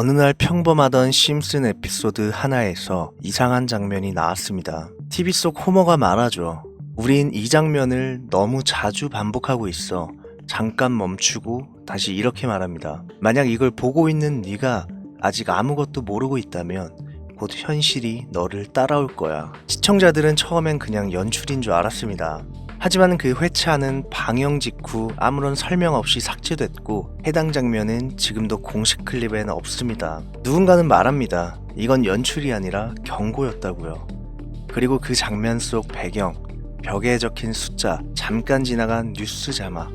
어느 날 평범하던 심슨 에피소드 하나에서 이상한 장면이 나왔습니다. TV 속 호머가 말하죠. 우린 이 장면을 너무 자주 반복하고 있어. 잠깐 멈추고 다시 이렇게 말합니다. 만약 이걸 보고 있는 네가 아직 아무것도 모르고 있다면 곧 현실이 너를 따라올 거야. 시청자들은 처음엔 그냥 연출인 줄 알았습니다. 하지만 그 회차는 방영 직후 아무런 설명 없이 삭제됐고 해당 장면은 지금도 공식 클립에는 없습니다. 누군가는 말합니다. 이건 연출이 아니라 경고였다고요. 그리고 그 장면 속 배경, 벽에 적힌 숫자, 잠깐 지나간 뉴스 자막,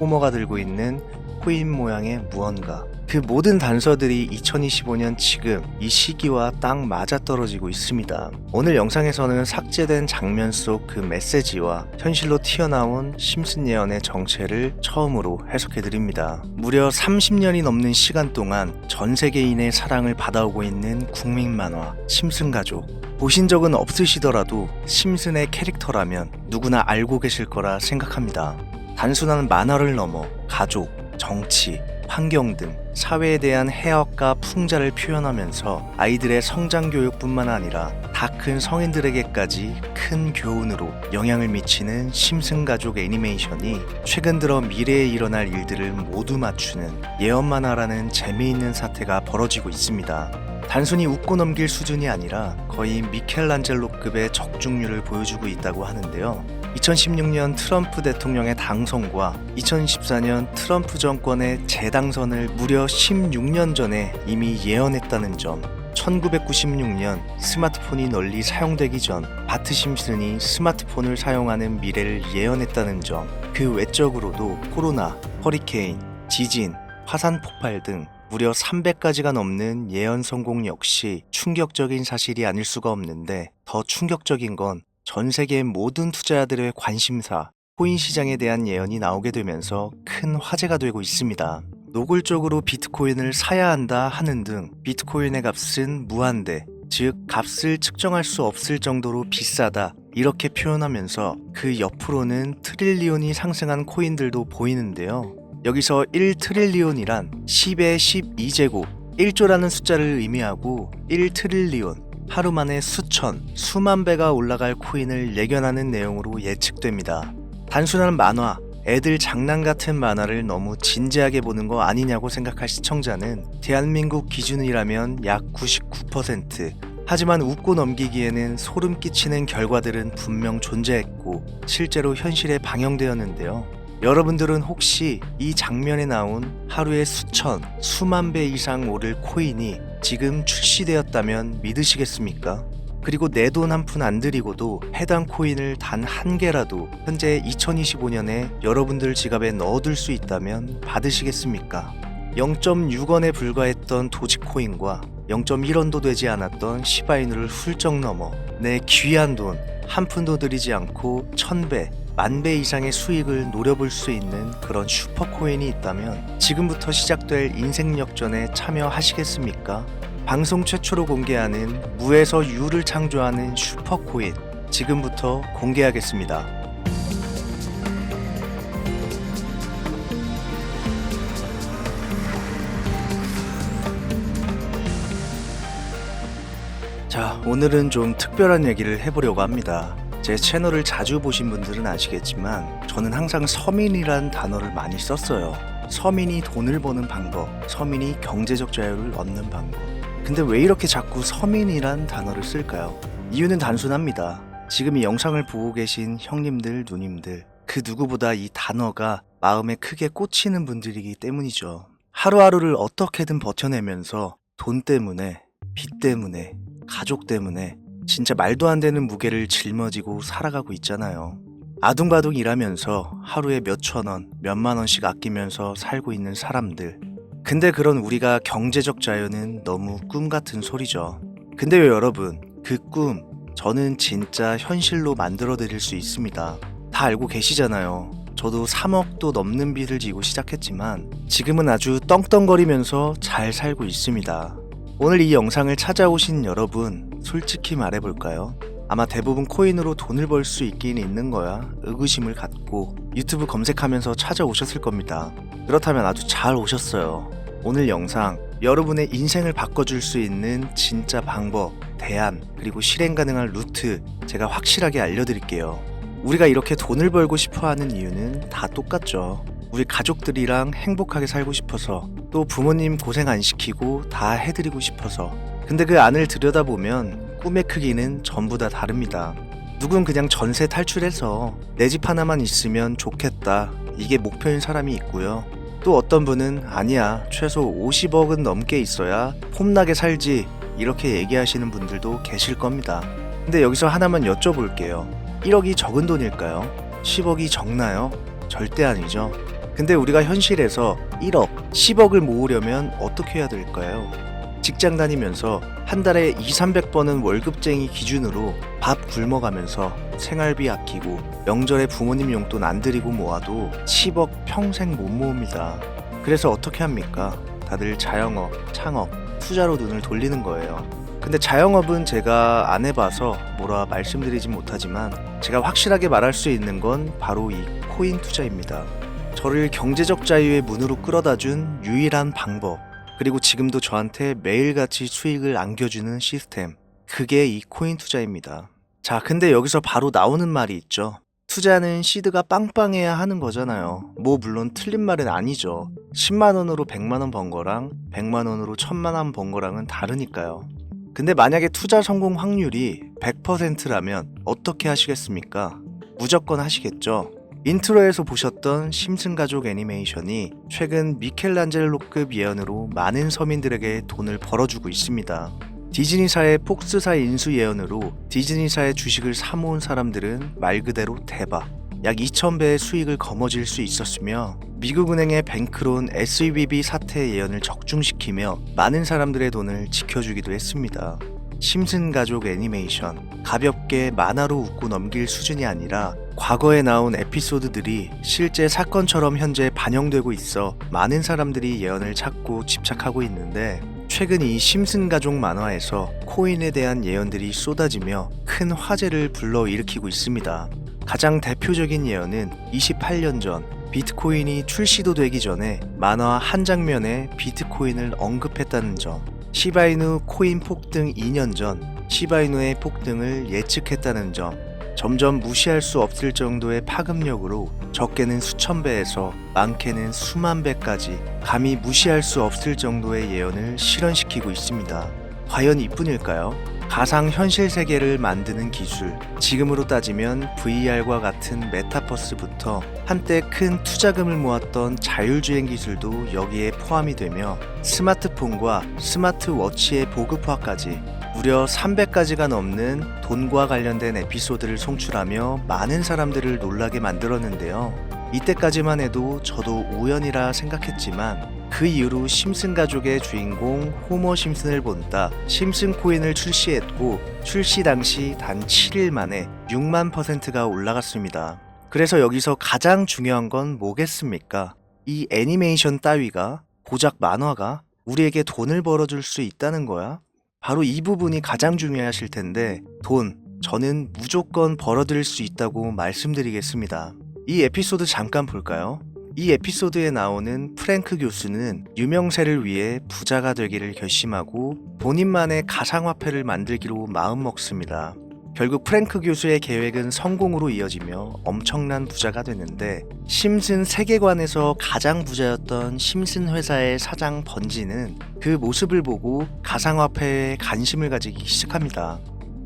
호머가 들고 있는 코인 모양의 무언가. 그 모든 단서들이 2025년 지금 이 시기와 딱 맞아떨어지고 있습니다. 오늘 영상에서는 삭제된 장면 속 그 메시지와 현실로 튀어나온 심슨 예언의 정체를 처음으로 해석해 드립니다. 무려 30년이 넘는 시간 동안 전 세계인의 사랑을 받아오고 있는 국민 만화 심슨 가족. 보신 적은 없으시더라도 심슨의 캐릭터라면 누구나 알고 계실 거라 생각합니다. 단순한 만화를 넘어 가족, 정치, 환경 등 사회에 대한 해악과 풍자를 표현하면서 아이들의 성장 교육뿐만 아니라 다 큰 성인들에게까지 큰 교훈으로 영향을 미치는 심슨 가족 애니메이션이 최근 들어 미래에 일어날 일들을 모두 맞추는 예언 만화라는 재미있는 사태가 벌어지고 있습니다. 단순히 웃고 넘길 수준이 아니라 거의 미켈란젤로급의 적중률을 보여주고 있다고 하는데요. 2016년 트럼프 대통령의 당선과 2014년 트럼프 정권의 재당선을 무려 16년 전에 이미 예언했다는 점. 1996년 스마트폰이 널리 사용되기 전 바트 심슨이 스마트폰을 사용하는 미래를 예언했다는 점. 그 외적으로도 코로나, 허리케인, 지진, 화산 폭발 등 무려 300가지가 넘는 예언 성공 역시 충격적인 사실이 아닐 수가 없는데 더 충격적인 건 전 세계 모든 투자자들의 관심사, 코인 시장에 대한 예언이 나오게 되면서 큰 화제가 되고 있습니다. 노골적으로 비트코인을 사야 한다 하는 등 비트코인의 값은 무한대, 즉 값을 측정할 수 없을 정도로 비싸다 이렇게 표현하면서 그 옆으로는 트릴리온이 상승한 코인들도 보이는데요. 여기서 1트릴리온이란 10의 12제곱 1조라는 숫자를 의미하고 1트릴리온 하루 만에 수천, 수만 배가 올라갈 코인을 예견하는 내용으로 예측됩니다. 단순한 만화, 애들 장난 같은 만화를 너무 진지하게 보는 거 아니냐고 생각할 시청자는 대한민국 기준이라면 약 99%. 하지만 웃고 넘기기에는 소름 끼치는 결과들은 분명 존재했고 실제로 현실에 방영되었는데요. 여러분들은 혹시 이 장면에 나온 하루에 수천, 수만 배 이상 오를 코인이 지금 출시되었다면 믿으시겠습니까? 그리고 내 돈 한 푼 안 들이고도 해당 코인을 단 한 개라도 현재 2025년에 여러분들 지갑에 넣어둘 수 있다면 받으시겠습니까? 0.6원에 불과했던 도지코인과 0.1원도 되지 않았던 시바이누를 훌쩍 넘어 내 귀한 돈 한 푼도 들이지 않고 천배, 만 배 이상의 수익을 노려볼 수 있는 그런 슈퍼코인이 있다면 지금부터 시작될 인생 역전에 참여하시겠습니까? 방송 최초로 공개하는 무에서 유를 창조하는 슈퍼코인 지금부터 공개하겠습니다. 자, 오늘은 좀 특별한 얘기를 해보려고 합니다. 제 채널을 자주 보신 분들은 아시겠지만 저는 항상 서민이란 단어를 많이 썼어요. 서민이 돈을 버는 방법, 서민이 경제적 자유를 얻는 방법. 근데 왜 이렇게 자꾸 서민이란 단어를 쓸까요? 이유는 단순합니다. 지금 이 영상을 보고 계신 형님들, 누님들, 그 누구보다 이 단어가 마음에 크게 꽂히는 분들이기 때문이죠. 하루하루를 어떻게든 버텨내면서 돈 때문에, 빚 때문에, 가족 때문에 진짜 말도 안 되는 무게를 짊어지고 살아가고 있잖아요. 아둥바둥 일하면서 하루에 몇천 원, 몇만 원씩 아끼면서 살고 있는 사람들. 근데 그런 우리가 경제적 자유는 너무 꿈 같은 소리죠. 근데 요, 여러분. 그 꿈, 저는 진짜 현실로 만들어 드릴 수 있습니다. 다 알고 계시잖아요. 저도 3억도 넘는 빚을 지고 시작했지만 지금은 아주 떵떵거리면서 잘 살고 있습니다. 오늘 이 영상을 찾아오신 여러분, 솔직히 말해볼까요? 아마 대부분 코인으로 돈을 벌 수 있긴 있는 거야 의구심을 갖고 유튜브 검색하면서 찾아오셨을 겁니다. 그렇다면 아주 잘 오셨어요. 오늘 영상 여러분의 인생을 바꿔줄 수 있는 진짜 방법, 대안, 그리고 실행 가능한 루트 제가 확실하게 알려드릴게요. 우리가 이렇게 돈을 벌고 싶어 하는 이유는 다 똑같죠. 우리 가족들이랑 행복하게 살고 싶어서 또 부모님 고생 안 시키고 다 해드리고 싶어서 근데 그 안을 들여다보면 꿈의 크기는 전부 다 다릅니다. 누군 그냥 전세 탈출해서 내 집 하나만 있으면 좋겠다. 이게 목표인 사람이 있고요. 또 어떤 분은 아니야. 최소 50억은 넘게 있어야 폼나게 살지. 이렇게 얘기하시는 분들도 계실 겁니다. 근데 여기서 하나만 여쭤볼게요. 1억이 적은 돈일까요? 10억이 적나요? 절대 아니죠. 근데 우리가 현실에서 1억, 10억을 모으려면 어떻게 해야 될까요? 직장 다니면서 한 달에 2, 300번은 월급쟁이 기준으로 밥 굶어가면서 생활비 아끼고 명절에 부모님 용돈 안 드리고 모아도 10억 평생 못 모읍니다. 그래서 어떻게 합니까? 다들 자영업, 창업, 투자로 눈을 돌리는 거예요. 근데 자영업은 제가 안 해봐서 뭐라 말씀드리진 못하지만 제가 확실하게 말할 수 있는 건 바로 이 코인 투자입니다. 저를 경제적 자유의 문으로 끌어다 준 유일한 방법. 그리고 지금도 저한테 매일같이 수익을 안겨주는 시스템. 그게 이 코인 투자입니다. 자, 근데 여기서 바로 나오는 말이 있죠. 투자는 시드가 빵빵해야 하는 거잖아요. 뭐 물론 틀린 말은 아니죠. 10만 원으로 100만 원 번 거랑 100만 원으로 1000만 원 번 거랑은 다르니까요. 근데 만약에 투자 성공 확률이 100%라면 어떻게 하시겠습니까? 무조건 하시겠죠. 인트로에서 보셨던 심슨 가족 애니메이션이 최근 미켈란젤로급 예언으로 많은 서민들에게 돈을 벌어주고 있습니다. 디즈니사의 폭스사 인수 예언으로 디즈니사의 주식을 사모은 사람들은 말 그대로 대박. 약 2,000배의 수익을 거머쥘 수 있었으며 미국은행의 뱅크론 SVB 사태 예언을 적중시키며 많은 사람들의 돈을 지켜주기도 했습니다. 심슨 가족 애니메이션 가볍게 만화로 웃고 넘길 수준이 아니라 과거에 나온 에피소드들이 실제 사건처럼 현재 반영되고 있어 많은 사람들이 예언을 찾고 집착하고 있는데 최근 이 심슨 가족 만화에서 코인에 대한 예언들이 쏟아지며 큰 화제를 불러일으키고 있습니다. 가장 대표적인 예언은 28년 전 비트코인이 출시도 되기 전에 만화 한 장면에 비트코인을 언급했다는 점. 시바이누 코인 폭등 2년 전 시바이누의 폭등을 예측했다는 점. 점점 무시할 수 없을 정도의 파급력으로 적게는 수천 배에서 많게는 수만 배까지 감히 무시할 수 없을 정도의 예언을 실현시키고 있습니다. 과연 이뿐일까요? 가상 현실 세계를 만드는 기술, 지금으로 따지면 VR과 같은 메타버스부터 한때 큰 투자금을 모았던 자율주행 기술도 여기에 포함이 되며 스마트폰과 스마트워치의 보급화까지 무려 300가지가 넘는 돈과 관련된 에피소드를 송출하며 많은 사람들을 놀라게 만들었는데요. 이때까지만 해도 저도 우연이라 생각했지만 그 이후로 심슨 가족의 주인공 호머 심슨을 본다 심슨 코인을 출시했고 출시 당시 단 7일 만에 6만 퍼센트가 올라갔습니다. 그래서 여기서 가장 중요한 건 뭐겠습니까? 이 애니메이션 따위가 고작 만화가 우리에게 돈을 벌어줄 수 있다는 거야? 바로 이 부분이 가장 중요하실 텐데 돈 저는 무조건 벌어들일 수 있다고 말씀드리겠습니다. 이 에피소드 잠깐 볼까요? 이 에피소드에 나오는 프랭크 교수는 유명세를 위해 부자가 되기를 결심하고 본인만의 가상화폐를 만들기로 마음먹습니다. 결국 프랭크 교수의 계획은 성공으로 이어지며 엄청난 부자가 되는데 심슨 세계관에서 가장 부자였던 심슨 회사의 사장 번지는 그 모습을 보고 가상화폐에 관심을 가지기 시작합니다.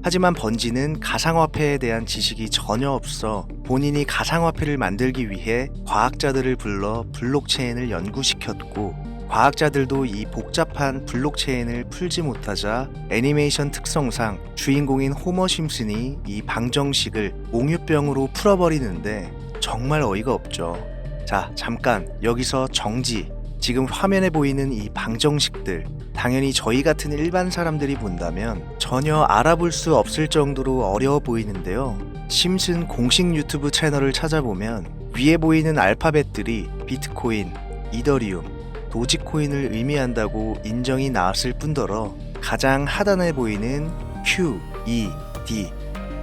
하지만 번지는 가상화폐에 대한 지식이 전혀 없어 본인이 가상화폐를 만들기 위해 과학자들을 불러 블록체인을 연구시켰고 과학자들도 이 복잡한 블록체인을 풀지 못하자 애니메이션 특성상 주인공인 호머 심슨이 이 방정식을 몽유병으로 풀어버리는데 정말 어이가 없죠. 자, 잠깐 여기서 정지. 지금 화면에 보이는 이 방정식들 당연히 저희 같은 일반 사람들이 본다면 전혀 알아볼 수 없을 정도로 어려워 보이는데요. 심슨 공식 유튜브 채널을 찾아보면 위에 보이는 알파벳들이 비트코인, 이더리움, 도지코인을 의미한다고 인정이 나왔을 뿐더러 가장 하단에 보이는 Q, E, D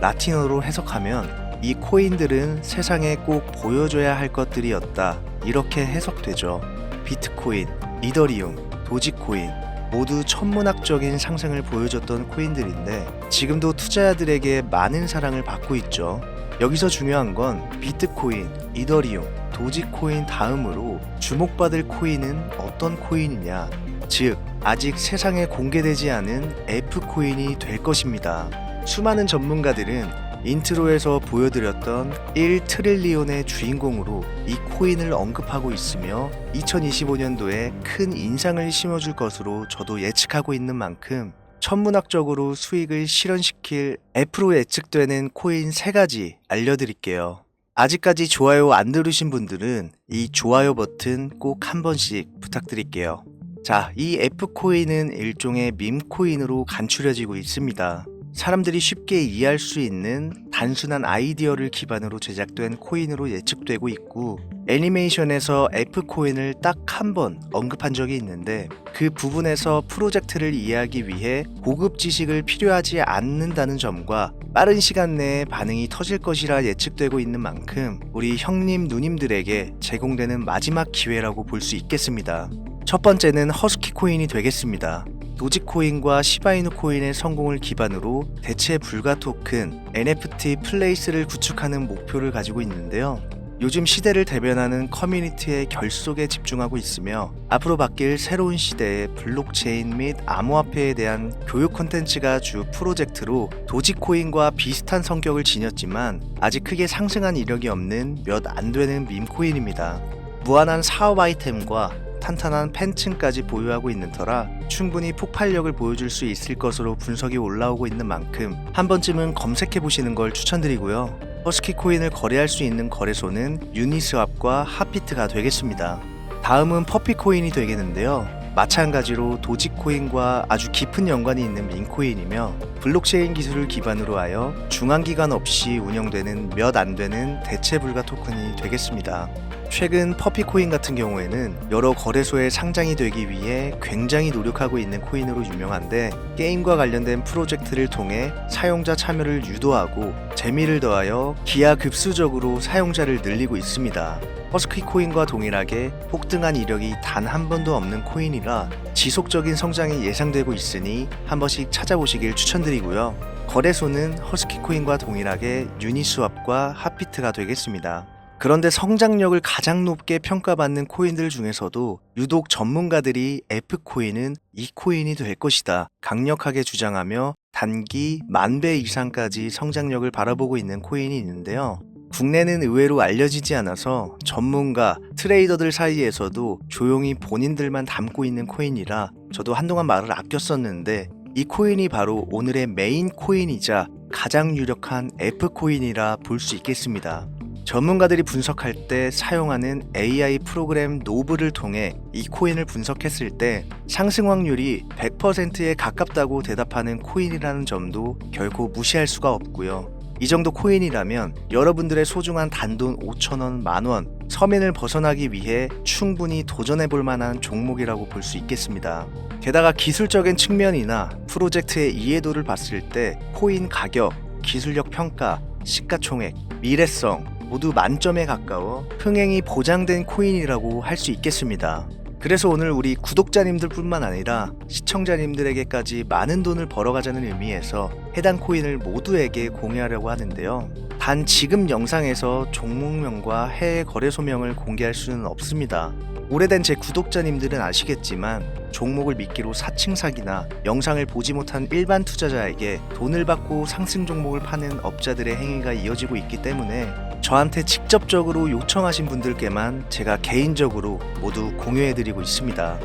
라틴어로 해석하면 이 코인들은 세상에 꼭 보여줘야 할 것들이었다 이렇게 해석되죠. 비트코인, 이더리움, 도지코인 모두 천문학적인 상승을 보여줬던 코인들인데 지금도 투자자들에게 많은 사랑을 받고 있죠. 여기서 중요한 건 비트코인, 이더리움, 도지코인 다음으로 주목받을 코인은 어떤 코인이냐, 즉 아직 세상에 공개되지 않은 F코인이 될 것입니다. 수많은 전문가들은 인트로에서 보여드렸던 1 트릴리온의 주인공으로 이 코인을 언급하고 있으며 2025년도에 큰 인상을 심어줄 것으로 저도 예측하고 있는 만큼 천문학적으로 수익을 실현시킬 F로 예측되는 코인 3가지 알려드릴게요. 아직까지 좋아요 안 누르신 분들은 이 좋아요 버튼 꼭 한 번씩 부탁드릴게요. 자, 이 F코인은 일종의 밈코인으로 간추려지고 있습니다. 사람들이 쉽게 이해할 수 있는 단순한 아이디어를 기반으로 제작된 코인으로 예측되고 있고 애니메이션에서 F코인을 딱 한 번 언급한 적이 있는데 그 부분에서 프로젝트를 이해하기 위해 고급 지식을 필요하지 않는다는 점과 빠른 시간 내에 반응이 터질 것이라 예측되고 있는 만큼 우리 형님 누님들에게 제공되는 마지막 기회라고 볼 수 있겠습니다. 첫 번째는 허스키 코인이 되겠습니다. 도지코인과 시바이누 코인의 성공을 기반으로 대체 불가 토큰 NFT 플레이스를 구축하는 목표를 가지고 있는데요. 요즘 시대를 대변하는 커뮤니티의 결속에 집중하고 있으며 앞으로 바뀔 새로운 시대의 블록체인 및 암호화폐에 대한 교육 콘텐츠가 주 프로젝트로 도지코인과 비슷한 성격을 지녔지만 아직 크게 상승한 이력이 없는 몇 안 되는 밈코인입니다. 무한한 사업 아이템과 탄탄한 팬층까지 보유하고 있는 터라 충분히 폭발력을 보여줄 수 있을 것으로 분석이 올라오고 있는 만큼 한 번쯤은 검색해 보시는 걸 추천드리고요. 허스키 코인을 거래할 수 있는 거래소는 유니스왑과 핫비트가 되겠습니다. 다음은 퍼피 코인이 되겠는데요. 마찬가지로 도지코인과 아주 깊은 연관이 있는 민코인이며 블록체인 기술을 기반으로 하여 중앙기관 없이 운영되는 몇 안 되는 대체 불가 토큰이 되겠습니다. 최근 퍼피코인 같은 경우에는 여러 거래소에 상장이 되기 위해 굉장히 노력하고 있는 코인으로 유명한데 게임과 관련된 프로젝트를 통해 사용자 참여를 유도하고 재미를 더하여 기하급수적으로 사용자를 늘리고 있습니다. 허스키 코인과 동일하게 폭등한 이력이 단 한 번도 없는 코인이라 지속적인 성장이 예상되고 있으니 한 번씩 찾아보시길 추천드리고요. 거래소는 허스키 코인과 동일하게 유니스왑과 핫비트가 되겠습니다. 그런데 성장력을 가장 높게 평가받는 코인들 중에서도 유독 전문가들이 F코인은 이 코인이 될 것이다 강력하게 주장하며 단기 만배 이상까지 성장력을 바라보고 있는 코인이 있는데요. 국내는 의외로 알려지지 않아서 전문가, 트레이더들 사이에서도 조용히 본인들만 담고 있는 코인이라 저도 한동안 말을 아꼈었는데 이 코인이 바로 오늘의 메인 코인이자 가장 유력한 F코인이라 볼 수 있겠습니다. 전문가들이 분석할 때 사용하는 AI 프로그램 노브를 통해 이 코인을 분석했을 때 상승 확률이 100%에 가깝다고 대답하는 코인이라는 점도 결코 무시할 수가 없고요. 이 정도 코인이라면 여러분들의 소중한 단돈 5천원, 만원, 서민을 벗어나기 위해 충분히 도전해 볼 만한 종목이라고 볼 수 있겠습니다. 게다가 기술적인 측면이나 프로젝트의 이해도를 봤을 때 코인 가격, 기술력 평가, 시가총액, 미래성 모두 만점에 가까워 흥행이 보장된 코인이라고 할 수 있겠습니다. 그래서 오늘 우리 구독자님들 뿐만 아니라 시청자님들에게까지 많은 돈을 벌어가자는 의미에서 해당 코인을 모두에게 공유하려고 하는데요. 단 지금 영상에서 종목명과 해외 거래소명을 공개할 수는 없습니다. 오래된 제 구독자님들은 아시겠지만 종목을 미끼로 사칭 사기나 영상을 보지 못한 일반 투자자에게 돈을 받고 상승 종목을 파는 업자들의 행위가 이어지고 있기 때문에 저한테 직접적으로 요청하신 분들께만 제가 개인적으로 모두 공유해드리고 있습니다.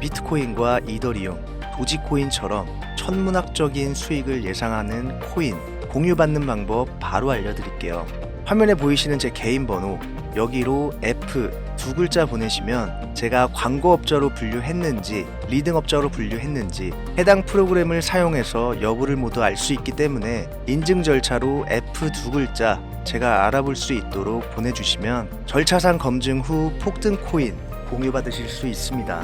비트코인과 이더리움, 도지코인처럼 천문학적인 수익을 예상하는 코인 공유받는 방법 바로 알려드릴게요. 화면에 보이시는 제 개인 번호 여기로 F 두 글자 보내시면 제가 광고업자로 분류했는지 리딩업자로 분류했는지 해당 프로그램을 사용해서 여부를 모두 알 수 있기 때문에 인증 절차로 F 두 글자 제가 알아볼 수 있도록 보내주시면 절차상 검증 후 폭등 코인 공유받으실 수 있습니다.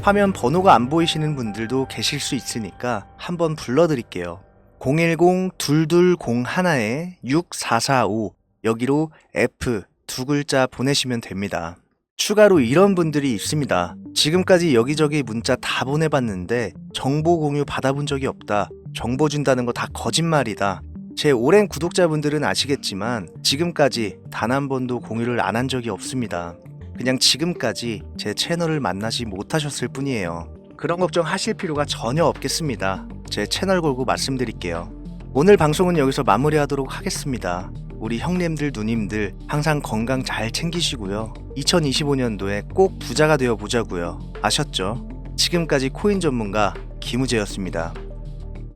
화면 번호가 안 보이시는 분들도 계실 수 있으니까 한번 불러드릴게요. 010-2201-6445 여기로 F 두 글자 보내시면 됩니다. 추가로 이런 분들이 있습니다. 지금까지 여기저기 문자 다 보내봤는데 정보 공유 받아본 적이 없다. 정보 준다는 거 다 거짓말이다. 제 오랜 구독자분들은 아시겠지만 지금까지 단 한 번도 공유를 안 한 적이 없습니다. 그냥 지금까지 제 채널을 만나지 못하셨을 뿐이에요. 그런 걱정 하실 필요가 전혀 없겠습니다. 제 채널 걸고 말씀드릴게요. 오늘 방송은 여기서 마무리하도록 하겠습니다. 우리 형님들, 누님들 항상 건강 잘 챙기시고요. 2025년도에 꼭 부자가 되어 보자고요. 아셨죠? 지금까지 코인 전문가 김우재였습니다.